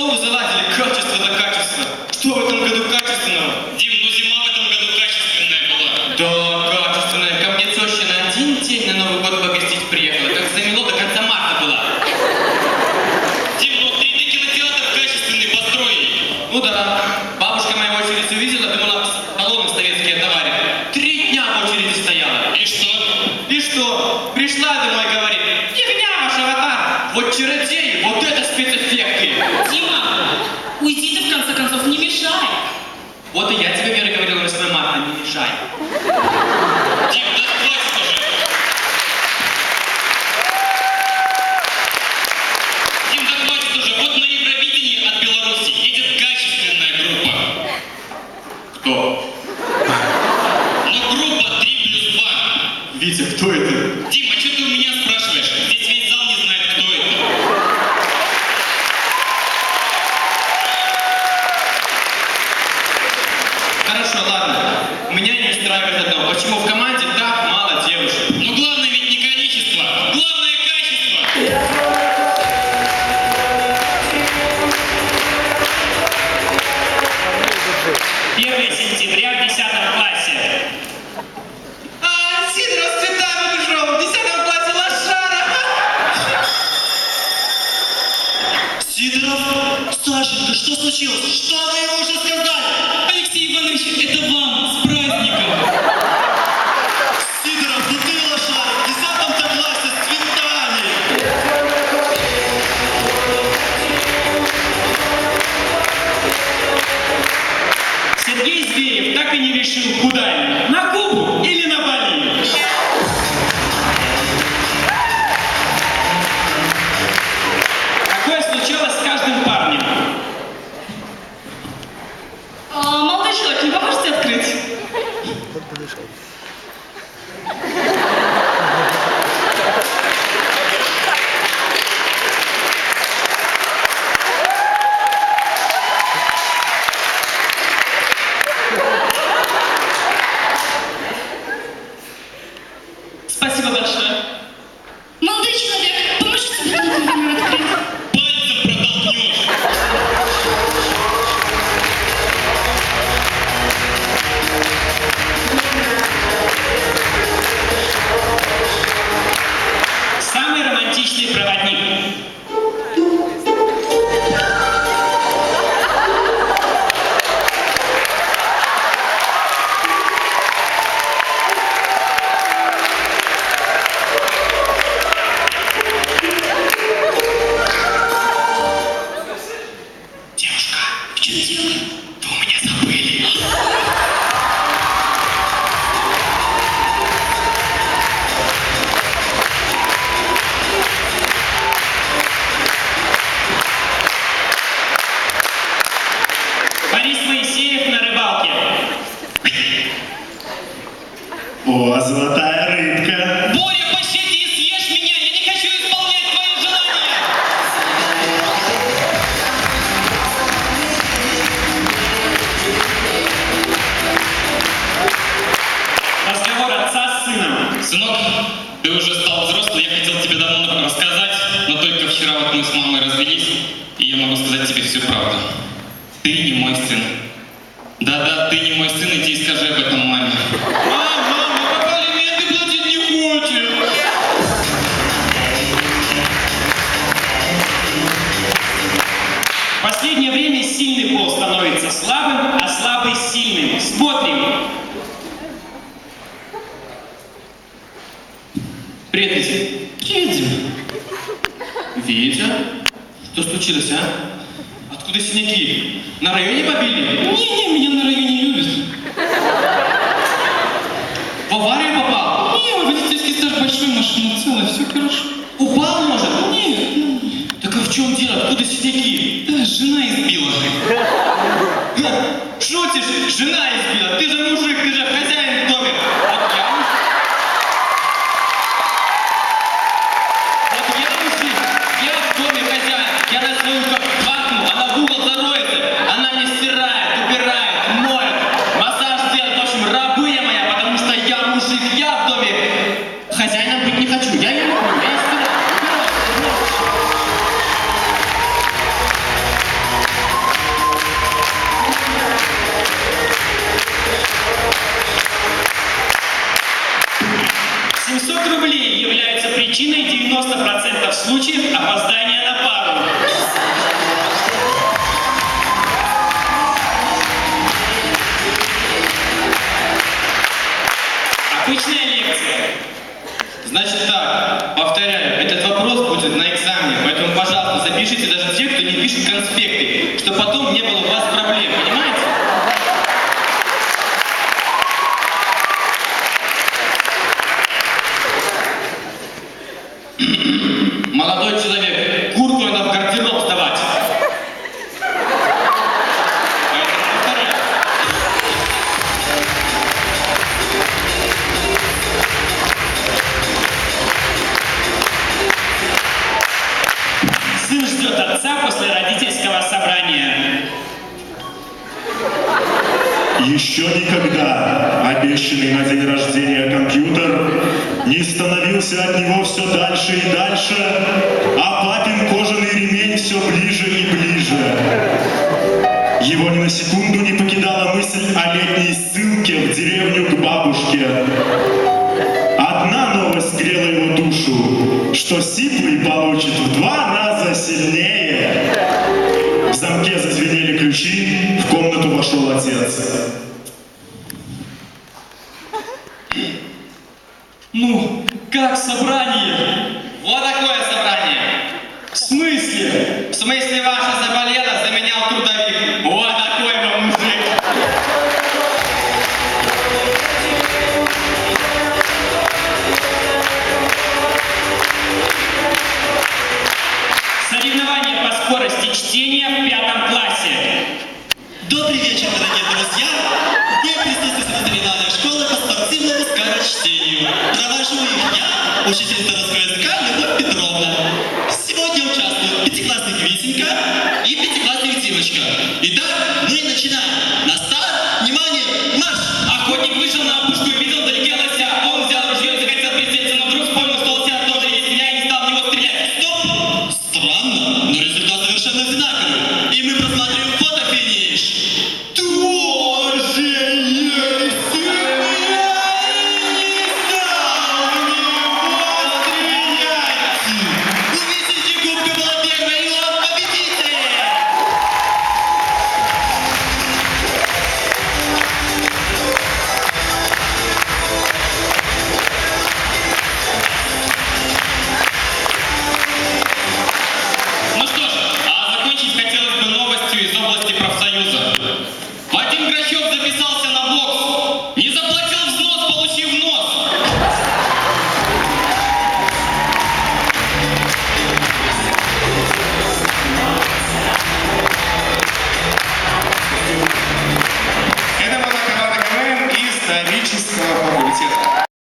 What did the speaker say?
Что вы заладили? Качество да качество. Что в этом году качественного? Дим, ну зима в этом году качественная была. Да, качественное. Ко мне теща на один день на Новый год погостить приехала. Как замело до конца марта была. Дим, ну 3D кинотеатр качественный построили. Ну да. Бабушка моя очередь увидела, думала, талоны советские товары. Три дня в очереди стояла. И что? И что? Пришла домой, говорит, фигня ваш аватар. Вот чародеи, вот это спецэффекты. Дима, уйди ты в конце концов, не мешай. Вот и я тебе, Вера, говорила 8 марта, не мешай. Дим, да хватит уже. Дим, да хватит уже. Вот на Евровидении от Беларуси едет качественная группа. Кто? Но группа 3 плюс 2. Витя, кто это? Дим, а что ты у меня спрашиваешь? Здесь весь зал не знает, кто это. Хорошо, ладно. Меня не устраивает одно. Почему в команде так мало девушек? Но главное ведь не количество, главное качество. 1 сентября в 10 классе. А, Сидоров с цветами пришел в 10 классе лошара. Сидоров, Сашенька, что случилось? проводник. Борис Моисеев на рыбалке. О, золотая рыбка. Ты не мой сын. Да-да, ты не мой сын, иди и скажи об этом маме. В последнее время сильный пол становится слабым, а слабый сильным. Смотрим. Привет, Витя. Привет, Дима. Витя? Что случилось, а? Откуда синяки? На районе побили? Не-не, меня на районе не любят. В аварию попал? Не, водительский стаж большой, машина целая, все хорошо. Упал, может? Нет, ну, Так а в чем дело? Откуда синяки? да, жена избила. Шутишь? Жена избила. Ты же мужик, ты же 700 рублей являются причиной 90% случаев опоздания на пару. Обычная лекция. Значит так, повторяю, этот вопрос будет на экзамене, поэтому, пожалуйста, запишите даже те, кто не пишет конспекты, чтобы потом не было у вас проблем, понимаете? Молодой человек, куртку надо в гардероб сдавать. Сын ждет отца после родительского собрания. Еще никогда обещанный на день рождения компьютер не становился от него все дальше и дальше, а папин кожаный ремень все ближе и ближе. Его ни на секунду не покидала мысль о летней ссылке в деревню к бабушке. Одна новость грела его душу, что Сиплый получит в два раза сильнее. В замке зазвенели ключи, в комнату вошел отец. Ну, как собрание? Вот такое собрание. В смысле? В смысле ваша заболела, заменял трудовик. Вот такой вам мужик. Соревнования по скорости чтения в пятом классе. Добрый вечер, дорогие друзья! Я присутствую на школы по к чтению. Провожу их я, учитель городской языка Любовь Петровна. Сегодня участвуют пятиклассник Витенька и пятиклассник Димочка. Итак, мы начинаем. На старт, внимание, марш! Охотник вышел на опушку